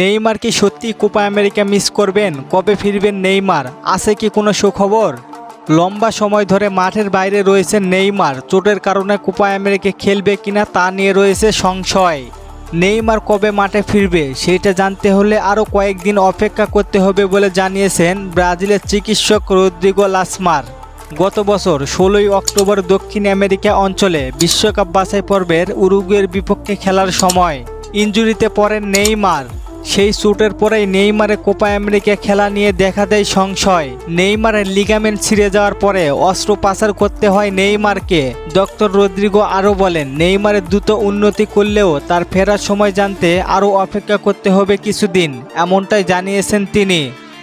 Neymar কি সত্যি Copa America miss করবেন? কবে ফিরবেন নেইমার? আছে কি কোনো সুখবর? লম্বা সময় ধরে মাঠের বাইরে রয়েছে নেইমার। চোটের কারণে কোপা আমেরিকা খেলবে কিনা তা নিয়ে রয়েছে সংশয়। নেইমার কবে মাঠে ফিরবে, সেটা জানতে হলে আরও কয়েকদিন অপেক্ষা করতে হবে বলে জানিয়েছেন ব্রাজিলের চিকিৎসক রদ্রিগো লাসমার। গত বছর ষোলোই অক্টোবর দক্ষিণ আমেরিকা অঞ্চলে বিশ্বকাপ বাছাই পর্বের উরুগুয়ের বিপক্ষে খেলার সময় ইঞ্জুরিতে পড়েন নেইমার। সেই চোটের পরেই নেইমারে কোপা আমেরিকা খেলা নিয়ে দেখা দেয় সংশয়। নেইমারের লিগামেন্ট ছিঁড়ে যাওয়ার পরে অস্ত্রোপাচার করতে হয় নেইমারকে। ডক্টর রদ্রিগো আরও বলেন, নেইমারের দ্রুত উন্নতি করলেও তার ফেরার সময় জানতে আরও অপেক্ষা করতে হবে কিছুদিন, এমনটাই জানিয়েছেন তিনি।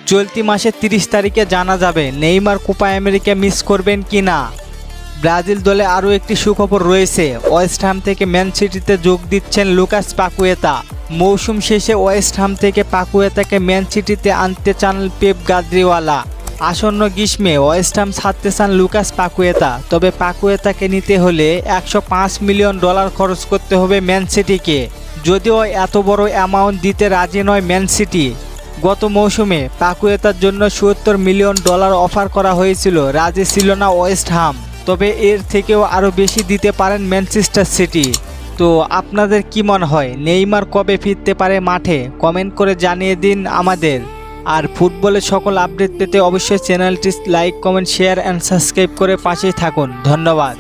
চলতি মাসের তিরিশ তারিখে জানা যাবে নেইমার কোপা আমেরিকা মিস করবেন কি না। ব্রাজিল দলে আরও একটি সুখবর রয়েছে, ওয়েস্ট হাম থেকে ম্যান সিটিতে যোগ দিচ্ছেন লুকাস পাকুয়েতা। মৌসুম শেষে ওয়েস্ট হাম থেকে পাকুয়েতাকে ম্যান সিটিতে আনতে চান পেপ গাদ্রিওয়ালা। আসন্ন গ্রীষ্মে ওয়েস্ট হাম ছাড়তে চান লুকাস পাকুয়েতা। তবে পাকুয়েতাকে নিতে হলে একশো পাঁচ মিলিয়ন ডলার খরচ করতে হবে ম্যান সিটিকে। যদিও এত বড় অ্যামাউন্ট দিতে রাজি নয় ম্যান সিটি। গত মৌসুমে পাকুয়েতার জন্য সত্তর মিলিয়ন ডলার অফার করা হয়েছিল, রাজি ছিল না ওয়েস্ট হাম। তবে এর থেকেও আরও বেশি দিতে পারেন ম্যানচেস্টার সিটি। তো আপনাদের কি মনে হয়, নেইমার কবে ফিরতে পারে মাঠে? কমেন্ট করে জানিয়ে দিন আমাদের। আর ফুটবলের সকল আপডেট পেতে অবশ্যই চ্যানেলটি like, comment, share and subscribe করে পাশেই থাকুন। ধন্যবাদ।